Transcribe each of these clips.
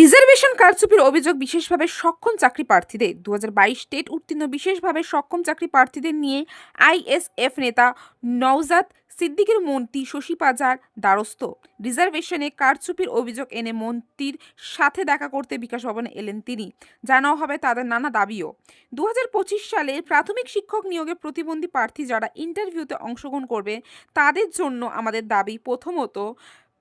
Reservation কারচুপির অভিযোগ বিশেষভাবে সক্ষম চাকরি প্রার্থীদের। দু টেট উত্তীর্ণ বিশেষভাবে সক্ষম চাকরি প্রার্থীদের নিয়ে আইএসএফ নেতা নওজাদ সিদ্দিকের মন্ত্রী শশী পাজার দ্বারস্থ। রিজার্ভেশনে কারচুপির অভিযোগ এনে মন্ত্রীর সাথে দেখা করতে বিকাশ ভবনে এলেন তিনি। জানাও হবে তাদের নানা দাবিও। দু পঁচিশ সালে প্রাথমিক শিক্ষক নিয়োগে প্রতিবন্ধী প্রার্থী যারা ইন্টারভিউতে অংশগ্রহণ করবে, তাদের জন্য আমাদের দাবি প্রথমত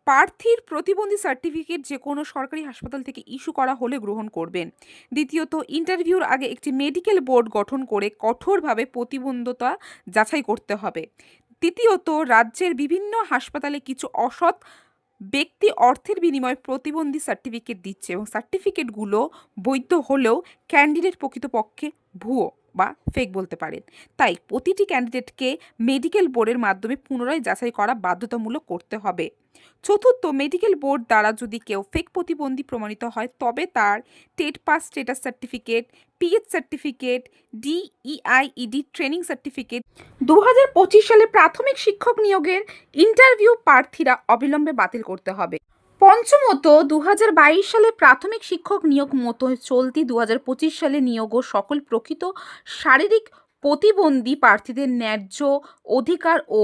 প্রার্থীর প্রতিবন্ধী সার্টিফিকেট যে কোনো সরকারি হাসপাতাল থেকে ইস্যু করা হলে গ্রহণ করবেন। দ্বিতীয়ত ইন্টারভিউর আগে একটি মেডিকেল বোর্ড গঠন করে কঠোরভাবে প্রতিবন্ধতা যাচাই করতে হবে। তৃতীয়ত, রাজ্যের বিভিন্ন হাসপাতালে কিছু অসৎ ব্যক্তি অর্থের বিনিময়ে প্রতিবন্ধী সার্টিফিকেট দিচ্ছে এবং সার্টিফিকেটগুলো বৈধ হলেও ক্যান্ডিডেট প্রকৃতপক্ষে ভুয়ো। বা ফেক বলতে পারেন। তাই প্রতিটি ক্যান্ডিডেটকে মেডিকেল বোর্ডের মাধ্যমে পুনরায় যাচাই করা বাধ্যতামূলক করতে হবে। চতুর্থ মেডিকেল বোর্ড দ্বারা যদি কেউ ফেক প্রতিবন্ধী প্রমাণিত হয়, তবে তার TET pass status certificate PH certificate ডিইআইইডি training certificate দু হাজার পঁচিশ সালে প্রাথমিক শিক্ষক নিয়োগের ইন্টারভিউ প্রার্থীরা অবিলম্বে বাতিল করতে হবে। পঞ্চমত দু হাজার বাইশ সালে প্রাথমিক শিক্ষক নিয়োগ মতো চলতি দু হাজার পঁচিশ সালে নিয়োগ ও সকল প্রকৃত শারীরিক প্রতিবন্ধী প্রার্থীদের ন্যায্য অধিকার ও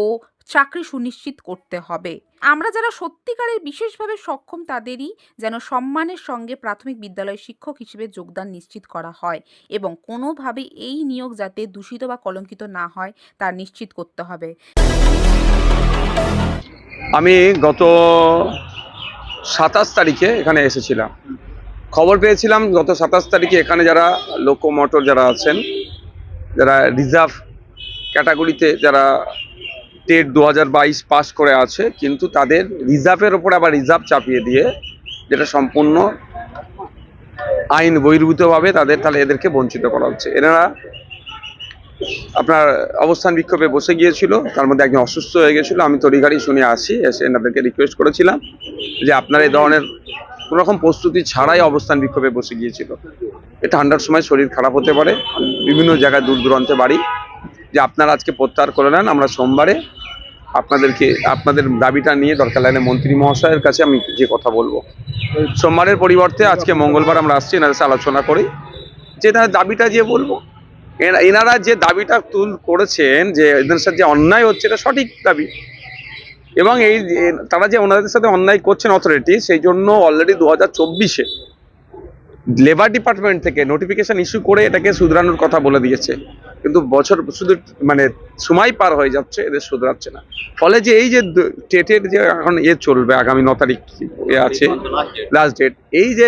চাকরি সুনিশ্চিত করতে হবে। আমরা যারা সত্যিকারের বিশেষভাবে সক্ষম, তাদেরই যেন সম্মানের সঙ্গে প্রাথমিক বিদ্যালয় শিক্ষক হিসেবে যোগদান নিশ্চিত করা হয় এবং কোনোভাবে এই নিয়োগ যাতে দূষিত বা কলঙ্কিত না হয়, তা নিশ্চিত করতে হবে। আমি গত সাতাশ তারিখে এখানে এসেছিলাম। খবর পেয়েছিলাম গত সাতাশ তারিখে এখানে যারা লোকো মোটর যারা আছেন, যারা রিজার্ভ ক্যাটাগরিতে যারা টেট দু হাজার বাইশ পাস করে আছে, কিন্তু তাদের রিজার্ভের ওপর আবার রিজার্ভ চাপিয়ে দিয়ে যেটা সম্পূর্ণ আইন বহির্ভূতভাবে তাদের, তাহলে এদেরকে বঞ্চিত করা হচ্ছে। এনারা আপনার অবস্থান বিক্ষোভে বসে গিয়েছিল, তার মধ্যে একজন অসুস্থ হয়ে গেছিল আমি তড়িঘাড়ি শুনে আসি, এসে এনাদেরকে রিকোয়েস্ট করেছিলাম যে আপনার এই ধরনের কোনো রকম প্রস্তুতি ছাড়াই অবস্থান বিক্ষোভে বসে গিয়েছিল। এ ঠান্ডার সময় শরীর খারাপ হতে পারে, বিভিন্ন জায়গায় দূর দূরান্তে বাড়ি। যে আপনারা আজকে প্রত্যাহার করে নেন, আমরা সোমবারে আপনাদেরকে, আপনাদের দাবিটা নিয়ে দরকার লাগলে মন্ত্রী মহাশয়ের কাছে আমি যে কথা বলব। সোমবারের পরিবর্তে আজকে মঙ্গলবার আমরা আসছি, এনাদের আলোচনা করি। যে তার দাবিটা যে বলব এনারা যে দাবিটা তুল করেছেন যে এদের সাথে যে অন্যায় হচ্ছে এটা সঠিক দাবি। এবং এই তারা যে ওনাদের সাথে অন্যায় করছেন অথরিটি সেই জন্য অলরেডি দু হাজার চব্বিশে লেবার ডিপার্টমেন্ট থেকে নোটিফিকেশন ইস্যু করে এটাকে শুধরানোর কথা বলে দিয়েছে। কিন্তু বছর শুধু মানে সময় পার হয়ে যাচ্ছে এদের শুধরাচ্ছে না। ফলে যে এই যে টেটের যে এখন এ চলবে আগামী ন তারিখ আছে লাস্ট ডেট এই যে